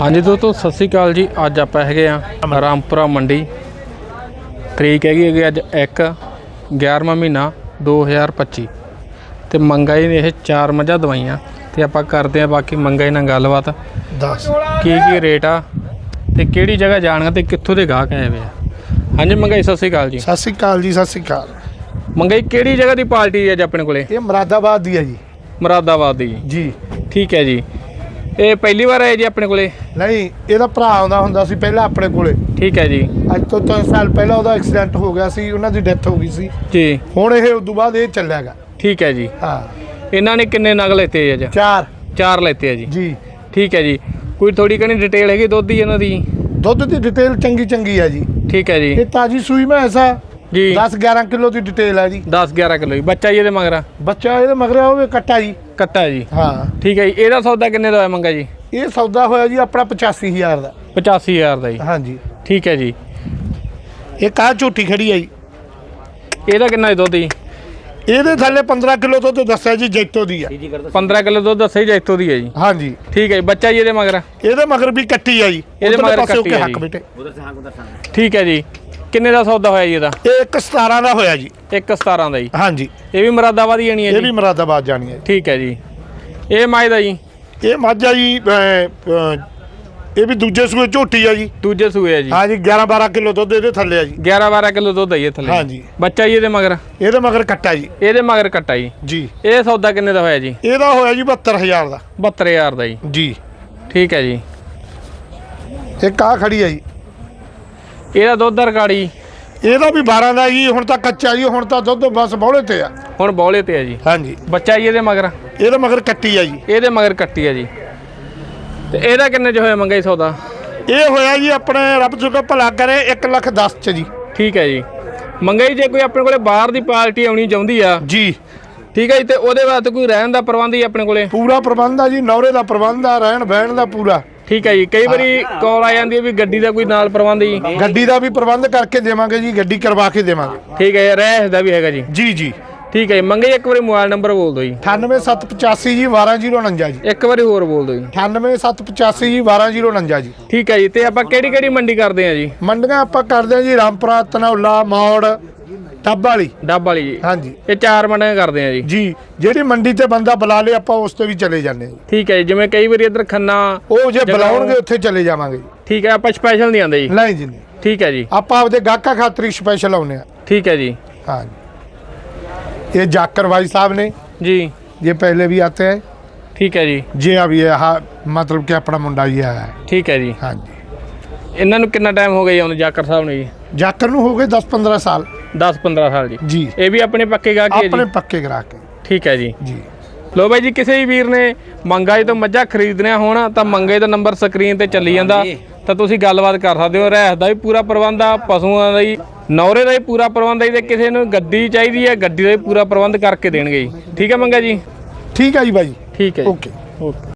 ਹਾਂਜੀ ਦੋਸਤੋ ਸਤਿ ਸ਼੍ਰੀ ਅਕਾਲ ਜੀ। ਅੱਜ ਆਪਾਂ ਹੈਗੇ ਆ ਰਾਮਪੁਰਾ ਮੰਡੀ। ਤਰੀਕ ਹੈਗੀ ਹੈਗੀ ਅੱਜ 1 11ਵਾਂ ਮਹੀਨਾ 2025 ਤੇ ਮੰਗਾਈ ਨੇ ਇਹ ਚਾਰ ਮੱਝਾਂ ਦਵਾਈਆਂ ਤੇ ਆਪਾਂ ਕਰਦੇ ਆ ਬਾਕੀ ਮੰਗਾਈ ਨਾਲ ਗੱਲਬਾਤ। 10 ਕੀ ਕੀ ਰੇਟ ਆ ਤੇ ਕਿਹੜੀ ਜਗ੍ਹਾ ਜਾਣਗਾ ਤੇ ਕਿੱਥੋਂ ਦੇ ਗਾਹਕ ਆਏ ਵੇ ਆ। ਹਾਂਜੀ ਮੰਗਾਈ ਸਤਿ ਸ਼੍ਰੀ ਅਕਾਲ ਜੀ। ਸਤਿ ਸ੍ਰੀ ਅਕਾਲ ਜੀ ਸਤਿ ਸ੍ਰੀ ਅਕਾਲ। ਮੰਗਾਈ ਕਿਹੜੀ ਜਗ੍ਹਾ ਦੀ ਪਾਰਟੀ ਹੈ ਅੱਜ ਆਪਣੇ ਕੋਲੇ? ਇਹ ਮਰਾਦਾਬਾਦ ਦੀ ਹੈ ਜੀ। ਮੁਰਾਦਾਬਾਦ ਦੀ। ਜੀ। ਠੀਕ ਹੈ ਜੀ। ਇਹ ਪਹਿਲੀ ਵਾਰ ਆਏ ਜੀ ਆਪਣੇ ਕੋਲੇ? ਨਹੀਂ ਇਹਦਾ ਭਰਾ ਆਉਂਦਾ ਹੁੰਦਾ ਸੀ ਪਹਿਲਾਂ ਆਪਣੇ ਕੋਲੇ। ਠੀਕ ਹੈ ਜੀ। ਅੱਜ ਤੋਂ 3 ਸਾਲ ਪਹਿਲਾਂ ਉਹਦਾ ਐਕਸੀਡੈਂਟ ਹੋ ਗਿਆ ਸੀ ਉਹਨਾਂ ਦੀ ਡੈਥ ਹੋ ਗਈ ਸੀ। ਜੀ। ਹੁਣ ਇਹ ਉਦੋਂ ਬਾਅਦ ਇਹ ਚੱਲਿਆਗਾ ਠੀਕ ਹੈ ਜੀ। ਹਾਂ। ਇਹਨਾਂ ਨੇ ਕਿੰਨੇ ਨਗ ਲੈਤੇ ਅੱਜ ਚਾਰ। ਚਾਰ ਲੈਤੇ ਆ ਜੀ। ਜੀ। ਠੀਕ ਹੈ ਜੀ। ਕੋਈ ਥੋੜੀ ਕਣੀ ਡਿਟੇਲ ਹੈਗੀ ਦੁੱਧ ਦੀ ਇਹਨਾਂ ਦੀ? ਦੁੱਧ ਦੀ ਡਿਟੇਲ ਚੰਗੀ ਚੰਗੀ ਹੈ ਜੀ। ਠੀਕ ਹੈ ਜੀ। ਇਹ ਤਾਜੀ ਸੂਈ ਮੈਂ ਐਸਾ ਜੀ। 10 11 ਕਿਲੋ ਦੀ ਡਿਟੇਲ ਹੈ ਜੀ। 10 11 ਕਿਲੋ ਜੀ। ਬੱਚਾ ਜੀ ਇਹਦੇ ਮਗਰ ਬੱਚਾ ਇਹਦੇ ਮਗਰਿਆ ਹੋਵੇ ਕੱਟਾ ਜੀ। ਕੱਟਾ ਜੀ। ਹਾਂ। ਠੀਕ ਹੈ ਜੀ। ਇਹਦਾ ਸੌਦਾ ਕਿੰਨੇ ਦਾ ਹੋਇਆ ਮੰਗਾ ਜੀ? ਇਹ ਸੌਦਾ ਹੋਇਆ ਜੀ ਆਪਣਾ 85000 ਦਾ। 85000 ਦਾ ਜੀ। ਹਾਂਜੀ। ਠੀਕ ਹੈ ਜੀ। ਇਹ ਕਾ ਝੂਠੀ ਖੜੀ ਹੈ ਜੀ। ਇਹਦਾ ਕਿੰਨਾ ਜੀ ਦੁੱਧ ਜੀ? ਇਹਦੇ ਥੱਲੇ 15 ਕਿਲੋ ਦੁੱਧ ਦੱਸਿਆ ਜੀ ਜੈਤੋ ਦੀ ਆ। 15 ਕਿਲੋ ਦੁੱਧ ਦੱਸਿਆ ਜੀ ਇੱਥੋਂ ਦੀ ਹੈ ਜੀ। ਹਾਂਜੀ। ਠੀਕ ਹੈ ਜੀ। ਬੱਚਾ ਜੀ ਇਹਦੇ ਮਗਰ ਇਹਦੇ ਮਗਰ ਵੀ ਕੱਟੀ ਆ ਜੀ। ਇਹਦੇ ਮਗਰ ਕੱਟੀ ਆ ਜੀ। ਠੀਕ ਹੈ ਜੀ। ਕਿੰਨੇ ਦਾ ਸੌਦਾ ਹੋਇਆ ਜੀ ਇਹਦਾ? ਇਹ ਇੱਕ 17 ਦਾ ਹੋਇਆ ਜੀ। 117 ਦਾ ਜੀ। ਹਾਂਜੀ। ਇਹ ਵੀ ਮੁਰਾਦਾਬਾਦ ਹੀ ਆਣੀ ਹੈ ਇਹ ਜੀ? ਵੀ ਮਰਾਦਾਬਾਦ ਜਾਣੀ ਹੈ ਠੀਕ ਹੈ ਜੀ। ਇਹ ਮਾਈ ਦਾ ਜੀ? ਇਹ ਮਾਝਾ ਜੀ ਅਹ, ਅਹ, ਇਹ ਵੀ ਦੂਜੇ ਸੂਏ ਝੋਟੀ ਆ ਜੀ। ਦੂਜੇ ਸੂਏ ਆ ਜੀ। ਹਾਂਜੀ 11 12 ਕਿਲੋ ਦੁੱਧ ਇਹਦੇ ਥੱਲੇ ਆ ਜੀ। 11 12 ਕਿਲੋ ਦੁੱਧ ਹੈ ਜੀ ਇਹ ਥੱਲੇ। ਹਾਂਜੀ। ਬੱਚਾ ਜੀ ਇਹਦੇ ਮਗਰ? ਇਹਦੇ ਮਗਰ ਕੱਟਾ ਜੀ। ਇਹਦੇ ਮਗਰ ਕੱਟਾ ਜੀ। ਜੀ। ਇਹ ਸੌਦਾ ਕਿੰਨੇ ਦਾ ਹੋਇਆ ਜੀ? ਇਹਦਾ ਹੋਇਆ ਜੀ 72000 ਦਾ। 72000 ਦਾ ਜੀ। ਜੀ। ਠੀਕ ਹੈ ਜੀ। ਇਹ ਕਾ ਖੜੀ ਆ ਜੀ। ਇਹਦਾ ਦੁੱਧ ਜੀ ਇਹਦਾ ਵੀ 12 ਦਾ ਜੀ ਹੁਣ ਤਾਂ ਕੱਚਾ ਜੀ ਹੁਣ ਤਾਂ ਦੁੱਧ ਬਸ ਬੌਲੇ ਤੇ ਆ। ਹੁਣ ਬੌਲੇ ਤੇ ਹੈ ਜੀ। ਹਾਂਜੀ। ਬੱਚਾ ਜੀ ਇਹਦੇ ਮਗਰ? ਇਹਦੇ ਮਗਰ ਕੱਟੀ ਆ ਜੀ। ਇਹਦੇ ਮਗਰ ਕੱਟੀ ਹੈ ਜੀ। ਤੇ ਇਹਦਾ ਕਿੰਨੇ ਚ ਹੋਇਆ ਮੰਗਾ ਜੀ ਸੌਦਾ? ਇਹ ਹੋਇਆ ਜੀ ਆਪਣੇ ਰੱਬ ਤੁਹਾਡਾ ਭਲਾ ਕਰੇ 1 ਲੱਖ 10 ਚ ਜੀ। ਠੀਕ ਹੈ ਜੀ। ਮੰਗਾ ਜੀ ਜੇ ਕੋਈ ਆਪਣੇ ਕੋਲੇ ਬਾਹਰ ਦੀ ਪਾਰਟੀ ਆਉਣੀ ਚਾਹੁੰਦੀ ਆ ਜੀ। ਠੀਕ ਹੈ ਜੀ ਤੇ ਉਹਦੇ ਵਾਸਤੇ ਕੋਈ ਰਹਿਣ ਦਾ ਪ੍ਰਬੰਧ ਹੀ ਆਪਣੇ ਕੋਲੇ? ਪੂਰਾ ਪ੍ਰਬੰਧ ਆ ਜੀ ਨੌਰੇ ਦਾ ਪ੍ਰਬੰਧ ਆ ਰਹਿਣ ਬਹਿਣ ਦਾ ਪੂਰਾ। ਠੀਕ ਹੈ ਜੀ ਕਈ ਵਾਰੀ ਕਾਲ ਆ ਜਾਂਦੀ ਹੈ ਵੀ ਗੱਡੀ ਦਾ ਕੋਈ ਨਾਲ ਪ੍ਰਬੰਧ ਜੀ ਗੱਡੀ ਦਾ ਵੀ ਪ੍ਰਬੰਧ ਕਰਕੇ ਦੇਵਾਂਗੇ ਜੀ ਗੱਡੀ ਕਰਵਾ ਕੇ ਦੇਵਾਂਗੇ। ਠੀਕ ਹੈ ਰਹਿਸ ਦਾ ਵੀ ਹੈਗਾ ਜੀ। ਜੀ ਜੀ। ਠੀਕ ਹੈ ਮੰਗੇ ਇੱਕ ਵਾਰੀ ਮੋਬਾਈਲ ਨੰਬਰ ਬੋਲ ਦਿਓ ਜੀ। 98785 ਜੀ 12049 ਜੀ। ਇੱਕ ਵਾਰੀ ਹੋਰ ਬੋਲ ਦਿਓ ਜੀ। 98785 ਜੀ 12049 ਜੀ। ਠੀਕ ਹੈ ਜੀ ਤੇ ਆਪਾਂ ਕਿਹੜੀ ਕਿਹੜੀ ਮੰਡੀ ਕਰਦੇ ਆ ਜੀ? ਮੰਡੀਆਂ ਆਪਾਂ ਕਰਦੇ ਹਾਂ ਜੀ ਰਾਮਪੁਰਾ ਤਨੌਲਾ ਮੌੜ ਟੱਬ ਵਾਲੀ ਡੱਬ ਵਾਲੀ ਜੀ ਹਾਂਜੀ ਇਹ ਚਾਰ ਮੰਡੀਆਂ ਕਰਦੇ ਆ ਜੀ ਜੀ ਜਿਹੜੀ ਮੰਡੀ ਤੇ ਬੰਦਾ ਬੁਲਾ ਲੇ ਆਪਾਂ ਉਸ ਤੇ ਵੀ ਚਲੇ ਜਾਂਦੇ ਹਾਂ ਜੀ। ਠੀਕ ਹੈ ਜੀ ਜਿਵੇਂ ਕਈ ਵਾਰੀ ਇੱਧਰ ਖੰਨਾ ਉਹ ਜੇ ਜਗ੍ਹਾ ਬੁਲਾਉਣਗੇ ਉੱਥੇ ਚਲੇ ਜਾਵਾਂਗੇ ਜੀ ਠੀਕ ਹੈ ਆਪਾਂ ਸਪੈਸ਼ਲ ਨਹੀਂ ਆਉਂਦੇ ਜੀ ਨਹੀਂ ਜੀ ਨਹੀਂ ਠੀਕ ਹੈ ਜੀ ਆਪਾਂ ਆਪਦੇ ਗਾਹਕਾਂ ਖਾਤਰ ਸਪੈਸ਼ਲ ਆਉਨੇ ਆ ਠੀਕ ਹੈ ਜੀ हाँ जी ये जाकर भाई साहब ने ਜੀ ये पहले भी आते हैं ਠੀਕ ਹੈ ਜੀ ये अब ये हाँ मतलब कि अपना मुंडा ये आया है ਠੀਕ ਹੈ ਜੀ हाँ जी ਇਹਨਾਂ ਨੂੰ ਕਿੰਨਾ ਟਾਈਮ ਹੋ ਗਿਆ ਜੀ ਆਉਂਦੇ ਜਾਕਰ ਸਾਹਿਬ ਨੂੰ ਜੀ जाकर नु हो गए दस पंद्रह साल 10 15 ਸਾਲ ਜੀ। ਜੀ। ਇਹ ਵੀ ਆਪਣੇ ਪੱਕੇ ਗਾਹਕ ਹੀ ਆਪਣੇ ਪੱਕੇ ਗ੍ਰਾਹਕ ਠੀਕ ਹੈ ਜੀ। ਜੀ। ਲੋ ਬਾਈ ਜੀ ਕਿਸੇ ਵੀ ਵੀਰ ਨੇ ਮੰਗਾ ਜੀ ਤੋਂ ਮੱਝਾਂ ਖਰੀਦਣੀਆਂ ਹੋਣ ਤਾਂ ਮੰਗੇ ਦਾ ਨੰਬਰ ਸਕਰੀਨ ਤੇ ਚੱਲੀ ਜਾਂਦਾ। ਤਾਂ ਤੁਸੀਂ ਗੱਲਬਾਤ ਕਰ ਸਕਦੇ ਹੋ ਰਹਿਸ ਦਾ ਵੀ ਪੂਰਾ ਪ੍ਰਬੰਧ ਆ ਪਸ਼ੂਆਂ ਦਾ ਹੀ ਨੌਰੇ ਦਾ ਵੀ ਪੂਰਾ ਪ੍ਰਬੰਧ ਹੈ ਜੀ ਤੇ ਕਿਸੇ ਨੂੰ ਗੱਡੀ ਚਾਹੀਦੀ ਹੈ ਗੱਡੀ ਦਾ ਵੀ ਪੂਰਾ ਪ੍ਰਬੰਧ ਕਰਕੇ ਦੇਣਗੇ ਜੀ। ਠੀਕ ਹੈ ਮੰਗਾ ਜੀ? ਠੀਕ ਹੈ ਜੀ ਬਾਈ। ਠੀਕ ਹੈ ਓਕੇ। ਓਕੇ।